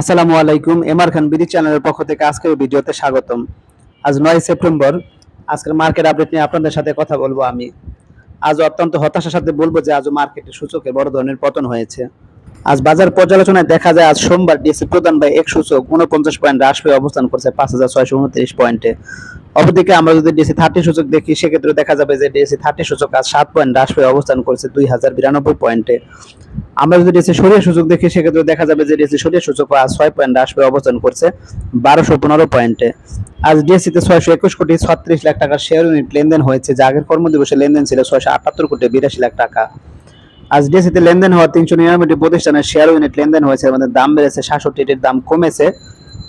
আসসালামু আলাইকুম, এমআর খান বিডি চ্যানেলের পক্ষ থেকে আজকের ভিডিওতে স্বাগতম। আজ নয় সেপ্টেম্বর, আজকের মার্কেট আপডেট নিয়ে আপনাদের সাথে কথা বলব আমি। আজ অত্যন্ত হতাশার সাথে বলব যে আজ মার্কেটে সূচকে বড় ধরনের পতন হয়েছে। আজ বাজার পর্যালোচনায় দেখা যায়, আজ সোমবার ডিএসসি প্রদান বা এক সূচক উনপঞ্চাশ পয়েন্ট হ্রাস পেয়ে অবস্থান করছে পাঁচ হাজার ছয়শো উনত্রিশ পয়েন্টে। অপরদিকে আমরা যদি ডিএসসি থার্টি সূচক দেখি, সেক্ষেত্রে দেখা যাবে যে ডিএসসি থার্টি সূচক আজ সাত পয়েন্ট হ্রাস পেয়ে অবস্থান করছে দুই হাজার বিরানব্বই পয়েন্টে আমরা যদি ডিএসসি সরিয়ে সূচক দেখি, সেক্ষেত্রে দেখা যাবে যে ডিএসসি সরিয়ে সূচক আজ ছয় পয়েন্ট হ্রাস পেয়ে অবস্থান করছে বারোশো পনেরো পয়েন্টে আজ ডিএসসি তে ছয়শো একুশ কোটি ছত্রিশ লাখ টাকার শেয়ার ইউনিট লেনদেন হয়েছে, যা আগের কর্মদিবসে লেনদেন ছিল ছয়শো আটাত্তর কোটি বিরাশি লাখ টাকা। আজ ডিএসসি তে লেনদেন হওয়া তিনশো নিরানব্বইটি প্রতিষ্ঠানের শেয়ার ইউনিট লেনদেন হয়েছে আমাদের দাম বেড়েছে সাতষট্টিটির দাম কমেছে।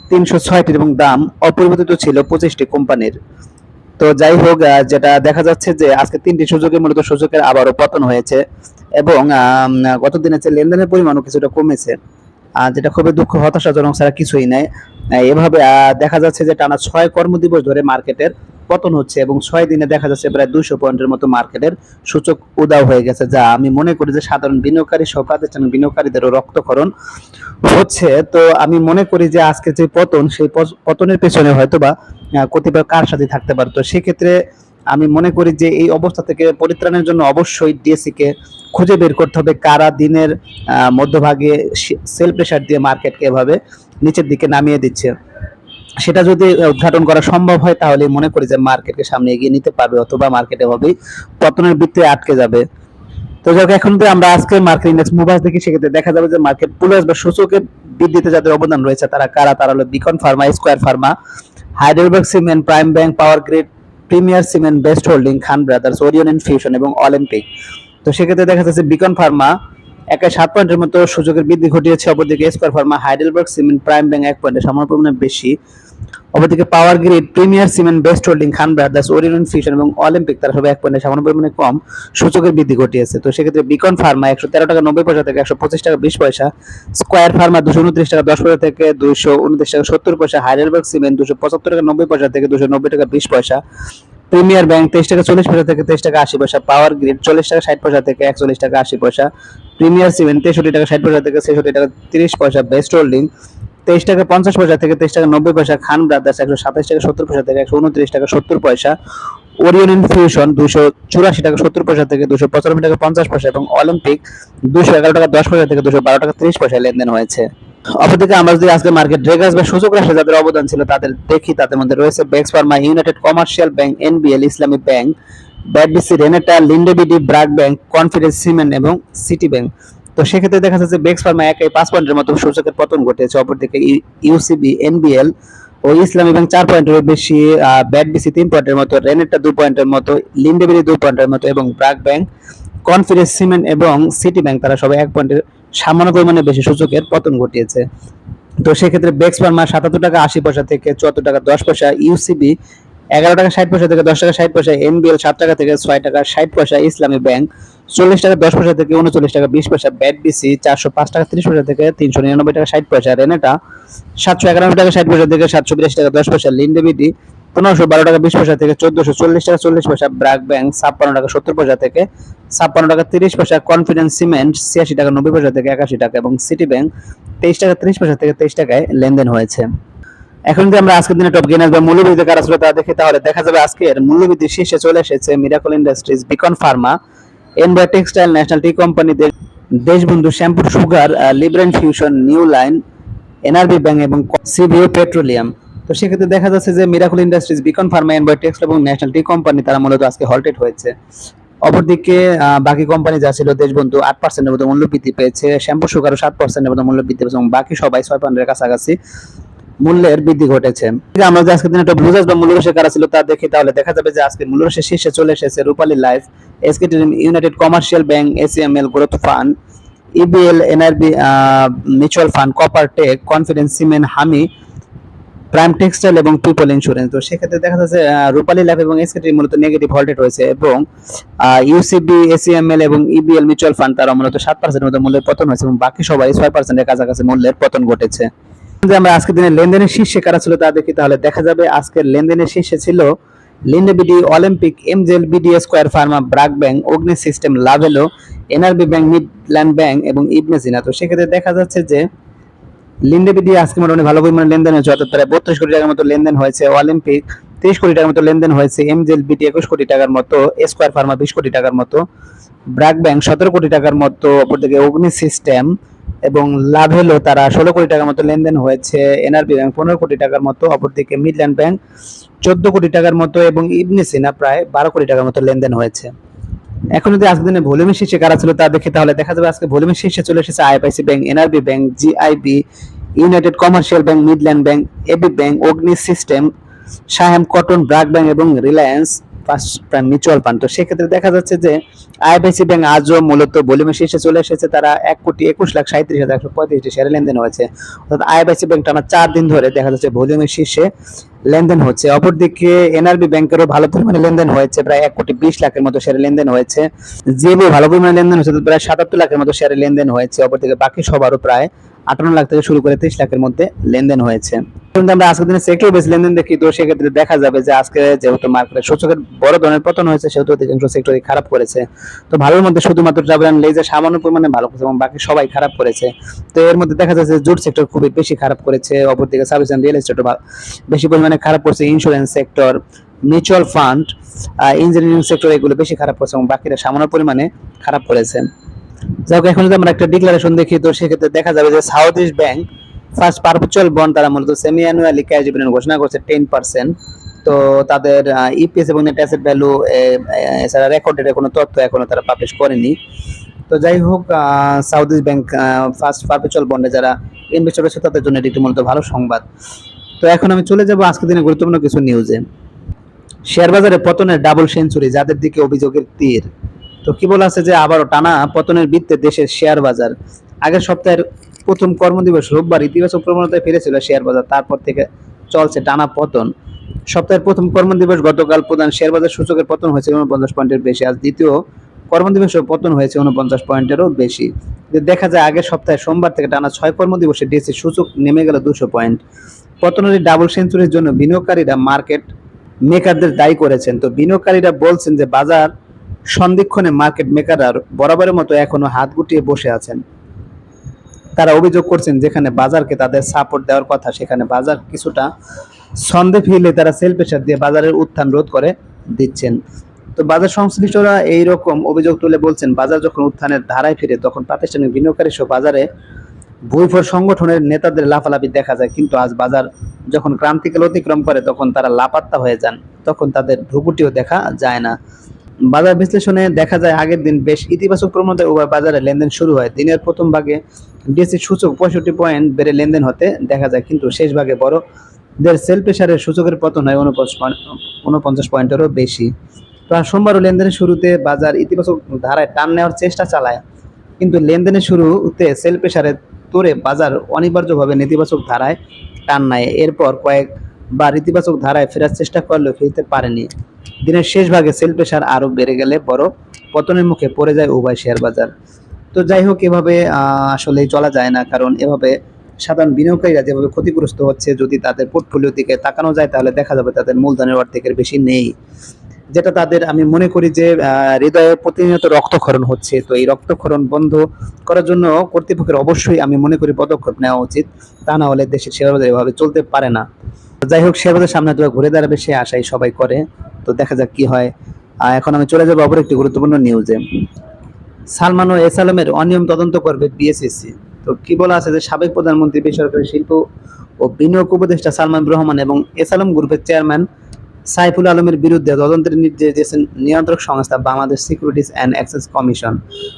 তিনশো ছয়টির এবং দাম অপরিবর্তিত ছিল পঁচিশটি কোম্পানির। তো যাই হোক যেটা দেখা যাচ্ছে যে আজকে তিনটি সুযোগে মূলত সুযোগের আবারও পতন হয়েছে এবং গত দিনে যে লেনদেনের পরিমাণও কিছুটা কমেছে যেটা খুবই দুঃখ, হতাশাজনক ছাড়া কিছুই নাই। এভাবে দেখা যাচ্ছে যে টানা ছয় কর্মদিবস ধরে মার্কেটের পতন হচ্ছে এবং ছয় দিনে দেখা যাচ্ছে প্রায় দুশো পয়েন্টের মতো মার্কেটের সূচক উদাও হয়ে গেছে যা আমি মনে করি যে সাধারণ বিনিয়োগকারী সহ প্রাতিষ্ঠানিক বিনিয়োগকারীদেরও রক্তক্ষরণ হচ্ছে। তো আমি মনে করি যে আজকে যে পতন সেই পতনের পেছনে হয়তোবা আহ, কতিপয় কার সাথে থাকতে পারতো সেক্ষেত্রে আমি মনে করি যে এই অবস্থা থেকে পরিত্রাণের জন্য অবশ্যই ডিএসসি কে খুঁজে বের করতে হবে। কারা দিনের মধ্যভাগে সেল প্রেশার দিয়ে মার্কেটকে এভাবে নিচের দিকে নামিয়ে দিচ্ছে? সেটা যদি উদ্ঘাটন করা সম্ভব হয়, তাহলে মনে করি যে মার্কেটকে সামনে এগিয়ে নিতে পারবে অথবা মার্কেট এভাবেই পতনের বৃত্তে আটকে যাবে। তো যাক এখন যদি আমরা আজকে মার্কেট ইন্ডেক্স মুভাস দেখি, সেক্ষেত্রে দেখা যাবে যে মার্কেট প্লাস বা সূচকের বৃদ্ধিতে যাদের অবদান রয়েছে, তারা কারা? তারা হলো Beacon Pharma Square Pharma Heidelberg Cement Prime Bank Power Grid Premier Cement Best Holding Khan Brothers Orion Infusion এবং অলিম্পিক তো সেক্ষেত্রে দেখা যাচ্ছে বিকন ফার্মা একে সাত পয়েন্টের মতো সুযোগের বৃদ্ধি ঘটিয়েছে, অপরদিকে Square Pharma Heidelberg Cement Prime Bank এক পয়েন্টে সামান্য পরিমাণে বেশি। অপরদিকে Power Grid Premier Cement Best Holding Khan Brothers Orion Fusion এবং অলিম্পিক তারা সবাই এক পয়েন্টে সামান্য পরিমাণে কম, সূচকের বৃদ্ধি ঘটিয়েছে। তো সেক্ষেত্রে বিকন ফার্মা একশো তেরো টাকা নব্বই পয়সা থেকে একশো পঁচিশ টাকা বিশ পয়সা স্কোয়ার ফার্মা দুশো উনত্রিশ টাকা দশ পয়সা থেকে দুশো উনত্রিশ টাকা সত্তর পয়সা হাইডেলবার্গ সিমেন্ট দুশো পঁচাত্তর টাকা নব্বই পয়সা থেকে দুশো নব্বই টাকা বিশ পয়সা প্রিমিয়ার ব্যাংক তেইশ টাকা চল্লিশ পয়সা থেকে তেইশ টাকা আশি পয়সা পাওয়ার গ্রিড চল্লিশ টাকা ষাট পয়সা থেকে একচল্লিশ টাকা আশি পয়সা প্রিমিয়ার সিমেন্ট তেষট্টি টাকা ষাট পয়সা থেকে ছেষট্টি টাকা তিরিশ পয়সা বেস্ট হোল্ডিং তেইশ টাকা পঞ্চাশ পয়সা থেকে তেইশ টাকা নব্বই পয়সা, খান ব্রাদার্স একশো সাতাশ টাকা সত্তর পয়সা থেকে একশো উনত্রিশ টাকা সত্তর পয়সা ওরিয়ন ইনফিউশন দুশো চুরাশি টাকা সত্তর পয়সা থেকে দুশো পঁচানব্বই টাকা পঞ্চাশ পয়সা এবং অলিম্পিক দুশো এগারো টাকা দশ পয়সা থেকে দুশো বারো টাকা ত্রিশ পয়সা লেনদেন হয়েছে। অপরদিকে আমরা যদি আজকে মার্কেট ড্রেগার্স বা সূচক রাশি যাদের অবদান ছিল তাদের দেখি, তাদের মধ্যে রয়েছে Bex Pharma United Commercial Bank NBL Islami Bank ব্যাডবিসি Renata Linde BD BRAC Bank Confidence Cement এবং সিটি ব্যাংক তো সেক্ষেত্রে দেখা যাচ্ছে বেক্স ফার্মা একাই পাঁচ পয়েন্টের মতো সূচকের পতন ঘটেছে। অপরদিকে ইউসিবি এনবিএল ও ইসলামী ব্যাংক চার পয়েন্টের বেশি ব্যাডবিসি তিন পয়েন্টের মতো রেনেটা দু পয়েন্টের মতো লিন্ডেবিডি দুই পয়েন্টের মতো এবং ব্র্যাক ব্যাংক, কনফিডেন্স সিমেন্ট এবং সিটি ব্যাংক তারা সবাই এক পয়েন্টের সামান্য পরিমাণে বেশি সূচকের পতন ঘটিয়েছে। তো সেক্ষেত্রে বেক্স ফার্মা সাতাত্তর টাকা আশি পয়সা থেকে চুয়াত্তর টাকা দশ পয়সা ইউসিবি এগারো টাকা ষাট পয়সা থেকে দশ টাকা ষাট পয়সা এনবিএল সাত টাকা থেকে ছয় টাকা ষাট পয়সা, ইসলামী ব্যাংক চল্লিশ টাকা দশ পয়সা থেকে উনচল্লিশ টাকা বিশ পয়সা ব্যাট বিসি চারশো পাঁচ টাকা, ত্রিশ পয়সা থেকে তিনশো নিরানব্বই টাকা, ষাট পয়সা রেনেটা সাতশো একানব্বই টাকা, ষাট পয়সা থেকে সাতশো বিরাশি টাকা, দশ পয়সা লিন্ডেবিডি পনেরোশো বারো টাকা, বিশ পয়সা থেকে চোদ্দশো, চল্লিশ টাকা, চল্লিশ পয়সা ব্র্যাক ব্যাংক ছাপ্পান্ন টাকা, সত্তর পয়সা থেকে ছাপ্পান্ন টাকা, তিরিশ পয়সা কনফিডেন্স সিমেন্ট ছিয়াশি টাকা, নব্বই পয়সা থেকে একাশি টাকা এবং সিটি ব্যাংক তেইশ টাকা, ত্রিশ পয়সা থেকে তেইশ টাকায় লেনদেন হয়েছে। এখন যদি আমরা আজকের দিনে টপ গেনার বা মূল্যবৃদ্ধি কারা ছিল তা দেখি, তাহলে দেখা যাবে আজকের মূল্যবৃদ্ধি শীর্ষে চলে এসেছে miracle industries Beacon Pharma এনবার Textile National Tea Company Deshbandhu Shyampur Sugar Libra Infusion New Line NRB Bank এবং সিবিও পেট্রোলিয়াম তো সেক্ষেত্রে দেখা যাচ্ছে যে মিরাকুল ইন্ডাস্ট্রিজ বিকন ফার্মা এনবার টেক্সটাইল এবং ন্যাশনাল টি কোম্পানি তারা মূলত আজকে হল্টেড হয়েছে। অপরদিকে বাকি কোম্পানি যা ছিল দেশবন্ধু আট পার্সেন্টের মতো মূল্য বৃদ্ধি পেয়েছে, শ্যাম্পু, সুগারও সাত পার্সেন্টের মতো মূল্য বৃদ্ধি পেয়েছে এবং বাকি সবাই ছয় পাউন্ডের কাছাকাছি। মূল্যের বৃদ্ধি ঘটেছে। আমরা যে আজকের দিনে একটা ব্লুজাস বা মূল্যরসে কারা ছিল তা দেখি তাহলে দেখা যাবে যে আজকে মূল্যরসের শীর্ষে চলে এসেছে Rupali life SK United Commercial Bank ACML growth fund EBL NRB mutual fund, copper tech, confidence, cement, হামি, প্রাইম টেক্সটাইল এবং পিপল ইন্স্যুরেন্স। তো সেক্ষেত্রে দেখা যাচ্ছে রূপালী লাইফ এবং এসকেটি মূলত নেগেটিভ ভল্টেড হয়েছে এবং ইউসিবি এসিএমএল এবং ইবিএল মিউচুয়াল ফান্ড তারা মূলত সাত পার্সেন্টের মতো মূল্যের পতন হয়েছে এবং বাকি সবাই ছয় পার্সেন্টের কাছাকাছি মূল্যের পতন ঘটেছে। যদি আমরা আজকের দিনে লেনদেনের শীর্ষে কারা ছিল তা দেখি, তাহলে দেখা যাবে আজকের লেনদেনের শীর্ষে ছিল Linde BD Olympic, MJL BD Square Pharma, BRAC Bank, Agni System, Lovello, NRB Bank, Midland Bank এবং ইবনে তো সেক্ষেত্রে দেখা যাচ্ছে যে লিন্ডেবি দিয়ে আজকে মোটামুটি ভালো পরিমাণে লেনদেন হয়েছে, অর্থাৎ প্রায় বত্রিশ কোটি টাকার মতো লেনদেন হয়েছে, অলিম্পিক তিরিশ কোটি টাকার মতো লেনদেন হয়েছে, এমজেল বিটি একুশ কোটি টাকার মতো, স্কোয়ার ফার্মা বিশ কোটি টাকার মতো ব্র্যাক ব্যাংক সতেরো কোটি টাকার মতো, অপরদিকে অগ্নি সিস্টেম এবং লাভ হলো তারা ষোলো কোটি টাকার মতো লেনদেন হয়েছে এনআরবি ব্যাংক পনেরো কোটি টাকার মতো, অপরদিকে মিডল্যান্ড ব্যাংক চোদ্দ কোটি টাকার মতো এবং ইবনে সিনা প্রায় বারো কোটি টাকার মতো লেনদেন হয়েছে। এখন যদি আজকের দিনে ভলিউমের শীর্ষে কারা ছিল তা দেখি তাহলে দেখা যাবে আজকে ভলিউমের শীর্ষে চলে এসেছে IFIC Bank NRB Bank, GIB, United Commercial Bank, Midland Bank, AB Bank Agni System Saiham Cotton, BRAC Bank এবং রিলায়েন্স মিউচুয়াল ফান্ড তো সেক্ষেত্রে দেখা যাচ্ছে যে আইএফআইসি ব্যাংক আজও মূলত ভলিউমের শীর্ষে চলে এসেছে। তারা এক কোটি একুশ লাখ সাঁত্রিশ হাজার একশো পঁয়ত্রিশটি শেয়ারে লেনদেন হয়েছে। অর্থাৎ আইএফআইসি ব্যাংক টানা চার দিন ধরে দেখা যাচ্ছে ভলিউমের শীর্ষে লেনদেন হচ্ছে। অপরদিকে এনআরবি ব্যাংকেরও ভালো পরিমাণে লেনদেন হয়েছে। প্রায় এক কোটি বিশ লাখের মতো শেয়ারে লেনদেন হয়েছে। জিবি ভালো পরিমাণে লেনদেন হয়েছে প্রায় সাতাত্তর লাখের মতো শেয়ারে লেনদেন হয়েছে। অপরদিকে বাকি সবারও প্রায় আটান্ন লাখ থেকে শুরু করে তেইশ লাখের মধ্যে লেনদেন হয়েছে। কিন্তু আমরা আজকের দিনে সেক্টর লেনদেন দেখি, তো সেক্ষেত্রে দেখা যাবে যে আজকে যেহেতু মার্কেটের সূচকের বড় ধরনের পতন হয়েছে, সেহেতু অধিকাংশ সেক্টরই খারাপ করেছে। তো ভালোর মধ্যে শুধুমাত্র ট্রাভেল অ্যান্ড লেজার সামান্য পরিমাণে ভালো করেছে এবং বাকি সবাই খারাপ করেছে। তো এর মধ্যে দেখা যাচ্ছে জুট সেক্টর খুবই বেশি খারাপ করেছে, অপরদিকে সার্ভিস অ্যান্ড রিয়েল বেশি পরিমাণে খারাপ করছে insurance sector mutual fund engineering sector এগুলো বেশি খারাপ করেছে এবং বাকিরা সামান্য পরিমাণে খারাপ করেছে। যাই এখন যদি আমরা একটা ডিক্লারেশন দেখি, তো সেক্ষেত্রে দেখা যাবে যে South East Bank First Perpetual Bond তারা মূলত সেমি অ্যানুয়ালি ক্যাশ ডিভিডেন্ড ঘোষণা করছে টেন পার্সেন্ট তো তাদের ইপিএস এবং নেট অ্যাসেট ভ্যালু এছাড়া রেকর্ডের কোনো তথ্য এখনও তারা পাবলিশ করেনি। তো যাই হোক South East Bank First Perpetual বন্ডে যারা ইনভেস্টর রয়েছে, তাদের জন্য এটি মূলত ভালো সংবাদ। তো এখন আমি চলে যাব আজকের দিনে গুরুত্বপূর্ণ কিছু নিউজে শেয়ার বাজারে পতনের ডাবল সেঞ্চুরি যাদের দিকে অভিযোগের তীর। তো কি বলা আছে যে আবারও টানা পতনের বৃত্তে দেশের শেয়ার বাজার। আগের সপ্তাহের প্রথম কর্মদিবস রোববার ইতিবাচক প্রবণতায় ফিরেছিল শেয়ার বাজার, তারপর থেকে চলছে টানা পতন। সপ্তাহের প্রথম কর্মদিবস গতকাল প্রধান শেয়ার বাজার সূচকের পতন হয়েছে উনপঞ্চাশ পয়েন্টের বেশি, আজ দ্বিতীয় কর্মদিবসেও পতন হয়েছে উনপঞ্চাশ পয়েন্টেরও বেশি। দেখা যায় আগের সপ্তাহে সোমবার থেকে টানা ছয় কর্মদিবসে ডিএসসি সূচক নেমে গেল দুশো পয়েন্ট। পতনের ডাবল সেঞ্চুরির জন্য বিনিয়োগকারীরা মার্কেট মেকারদের দায়ী করেছেন। তো বিনিয়োগকারীরা বলছেন যে বাজার সন্ধিক্ষণে মার্কেট মেকাররা বরাবরের মতো এখনও হাত গুটিয়ে বসে আছেন। তারা অভিযোগ করছেন, যেখানে বাজারকে তাদের সাপোর্ট দেওয়ার কথা, সেখানে বাজার কিছুটা সন্দেহ ফেলে তারা সেল প্রেশার দিয়ে বাজারের উত্থান রোধ করে দিচ্ছেন। তো বাজার সংশ্লিষ্টরা এই রকম অভিযোগ তুলে বলছেন, বাজার যখন উত্থানের ধারায় ফিরে, তখন প্রাতিষ্ঠানিক বিনিয়োগকারী সহ বাজারে বৈফর সংগঠনের নেতাদের লাফালাফি দেখা যায়। কিন্তু আজ বাজার যখন ক্রান্তিকাল অতিক্রম করে, তখন তারা লাপাত্তা হয়ে যান। তখন তাদের ভ্রুকুটিও দেখা যায় না। বাজার বিশ্লেষণে দেখা যায় আগের দিন বেশ ইতিবাচক প্রবণতায় উভয় বাজারে লেনদেন শুরু হয়। দিনের প্রথম ভাগে ডিএসসি সূচক পঁয়ষট্টি পয়েন্ট বেড়ে লেনদেন হতে দেখা যায়, কিন্তু শেষ ভাগে বড় দের সেল প্রেশারের সূচকের পতন হয় উনপঞ্চাশ পয়েন্ট, উনপঞ্চাশ পয়েন্টেরও বেশি। তো আর সোমবারও লেনদেনের শুরুতে বাজার ইতিবাচক ধারায় টান নেওয়ার চেষ্টা চালায়, কিন্তু লেনদেনের শুরুতে সেল প্রেশারের তোরে বাজার অনিবার্যভাবে নেতিবাচক ধারায় টান নেয়। এরপর কয়েকবার ইতিবাচক ধারায় ফেরার চেষ্টা করলেও ফিরতে পারেনি। দিনের শেষ ভাগে সেল প্রেশার আরও বেড়ে গেলে বড় পতনের মুখে পড়ে যায় উভয় শেয়ার বাজার। তো যাই হোক, এভাবে আসলে চলা যায় না, কারণ এভাবে সাধারণ বিনিয়োগকারীরা যেভাবে ক্ষতিগ্রস্ত হচ্ছে, যদি তাদের পোর্টফোলিও দিকে তাকানো যায়, তাহলে দেখা যাবে তাদের মূলধনের অর্ধেকের বেশি নেই। যেটা তাদের, আমি মনে করি যে হৃদয়ে প্রতিনিয়ত রক্তক্ষরণ হচ্ছে। তো এই রক্তক্ষরণ বন্ধ করার জন্য কর্তৃপক্ষের অবশ্যই আমি মনে করি পদক্ষেপ নেওয়া উচিত। তা না হলে দেশের শেয়ার বাজার এভাবে চলতে পারে না। যাই হোক, শেয়ার বাজার সামনে তো ঘুরে দাঁড়াবে সে আশাই সবাই করে। তো দেখা যাক কি হয়। এখন আমি চলে যাব অপর একটি গুরুত্বপূর্ণ নিউজে সালমান ও এস আলমের অনিয়ম তদন্ত করবে বিএসএসসি তো কি বলা আছে যে সাবেক প্রধানমন্ত্রী, বেসরকারি শিল্প ও বিনিয়োগ উপদেষ্টা সালমান রহমান এবং এস আলম গ্রুপের চেয়ারম্যান সাইফুল আলমের বিরুদ্ধে তদন্তের নির্দেশ দিয়েছেন নিয়ন্ত্রক সংস্থা Bangladesh Securities and Exchange Commission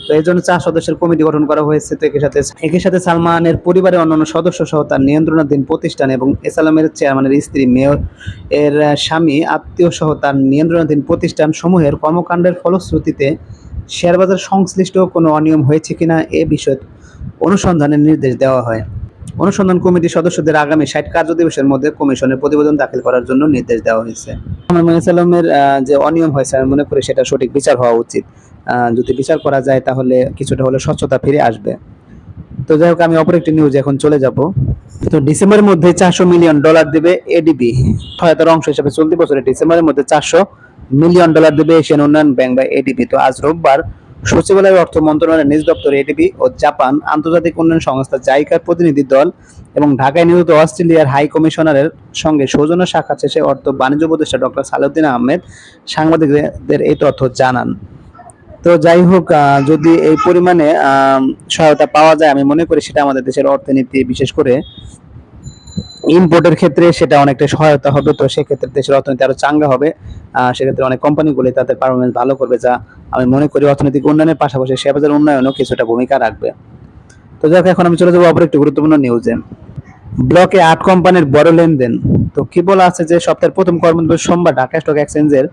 তো এই জন্য চার সদস্যের কমিটি গঠন করা হয়েছে। তো একই সাথে একই সাথে সালমানের পরিবারের অন্যান্য সদস্য সহ তার নিয়ন্ত্রণাধীন প্রতিষ্ঠান এবং এস আলমের চেয়ারম্যানের স্ত্রী, মেয়র, এর স্বামী, আত্মীয় সহ তার নিয়ন্ত্রণাধীন প্রতিষ্ঠান সমূহের কর্মকাণ্ডের ফলশ্রুতিতে শেয়ারবাজার সংশ্লিষ্ট কোনো অনিয়ম হয়েছে কিনা এ বিষয়ে অনুসন্ধানের নির্দেশ দেওয়া হয়। অনুসন্ধান কমিটির সদস্যদের আগামী ষাট কার্য দিবসের মধ্যে কমিশনের প্রতিবেদন দাখিল করার জন্য নির্দেশ দেওয়া হয়েছে। আমার সালামের যে অনিয়ম হয়েছে, আমি মনে করি সেটা সঠিক বিচার হওয়া উচিত। যদি বিচার করা যায়, তাহলে কিছুটা হলে স্বচ্ছতা ফিরে আসবে। তো যাই হোক, আমি অপর একটি নিউজ এখন চলে যাব। তো ডিসেম্বরের মধ্যে চারশো মিলিয়ন ডলার দেবে এডিবি সহায়তার অংশ হিসেবে চলতি বছরে ডিসেম্বরের মধ্যে চারশো মিলিয়ন ডলার দেবে এশিয়ান উন্নয়ন ব্যাংক বা এডিবি তো আজ রোববার সচিবালয় অর্থ মন্ত্রণালয়ের নিজ দপ্তর এডিবি ও জাপান আন্তর্জাতিক উন্নয়ন সংস্থা জাইকার প্রতিনিধি দল এবং ঢাকায় নিযুক্ত অস্ট্রেলিয়ার হাই কমিশনারের সঙ্গে সৌজন্য সাক্ষাৎ শেষে অর্থ বাণিজ্য উপদেষ্টা ডক্টর সালাউদ্দিন আহমেদ সাংবাদিকদের এই তথ্য জানান। তো যাই হোক যদি এই পরিমাণে সহায়তা পাওয়া যায়, আমি মনে করি সেটা আমাদের দেশের অর্থনীতি, বিশেষ করে ইম্পোর্টের ক্ষেত্রে সেটা অনেকটা সহায়তা হবে, তো সেক্ষেত্রে দেশের অর্থনীতি আরও চাঙ্গা হবে। সেক্ষেত্রে অনেক কোম্পানিগুলি তাদের পারফরমেন্স ভালো করবে, যা আমি মনে করি অর্থনৈতিক উন্নয়নের পাশাপাশি শেয়ার বাজার উন্নয়নেও কিছুটা ভূমিকা রাখবে। তো যাক, এখন আমি চলে যাব অপর একটি গুরুত্বপূর্ণ নিউজে ব্লকে আট কোম্পানির বড় লেনদেন। তো কি বলা আছে যে সপ্তাহের প্রথম কর্মদিবস সোমবার ঢাকা স্টক এক্সচেঞ্জের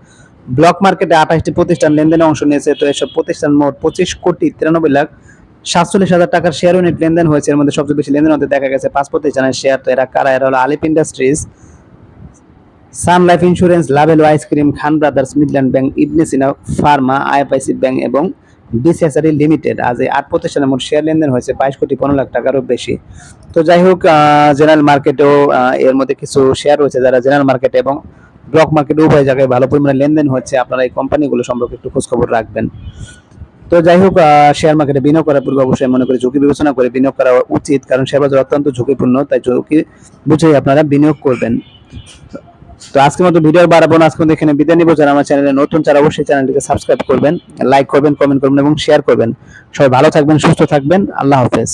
ব্লক মার্কেটে আঠাশটি প্রতিষ্ঠান লেনদেনে অংশ নিয়েছে, তো এসব প্রতিষ্ঠান মোট পঁচিশ কোটি তিরানব্বই লাখ সাতচল্লিশ হাজার টাকার শেয়ার ইউনিট লেনদেন হয়েছে। এর মধ্যে সবচেয়ে বেশি লেনদেন হতে দেখা গেছে পাঁচ প্রতিষ্ঠানের শেয়ার তো এরা কারা? এরা হলো Alif Industries Sun Life Insurance Lovello ice cream Khan Brothers Midland Bank Ibn Sina Pharma IFIC Bank এবং বিসিএসআরই লিমিটেড আজ এই আট প্রতিষ্ঠানের মোট শেয়ার লেনদেন হয়েছে বাইশ কোটি পনেরো লাখ টাকারও বেশি। তো যাই হোক জেনারেল মার্কেটেও এর মধ্যে কিছু শেয়ার রয়েছে যারা জেনারেল মার্কেটে এবং ব্লক মার্কেটে উভয় জায়গায় ভালো পরিমাণে লেনদেন হচ্ছে। আপনারা এই কোম্পানিগুলো সম্পর্কে একটু খোঁজখবর রাখবেন। তো যাই হোক শেয়ার মার্কেটে বিনিয়োগ করার পূর্বে অবশ্যই মনে করি ঝুঁকি বিবেচনা করে বিনিয়োগ করা উচিত, কারণ শেয়ার বাজার অত্যন্ত ঝুঁকিপূর্ণ, তাই ঝুঁকি বুঝেই আপনারা বিনিয়োগ করবেন। তো আজকের মতো ভিডিও বাড়াবো না, আজকে এখানে বিদায় নিব। যারা আমার চ্যানেলে নতুন যারা অবশ্যই চ্যানেলটিকে সাবস্ক্রাইব করবেন লাইক করবেন কমেন্ট করবেন এবং শেয়ার করবেন। সবাই ভালো থাকবেন, সুস্থ থাকবেন, আল্লাহ হাফেজ।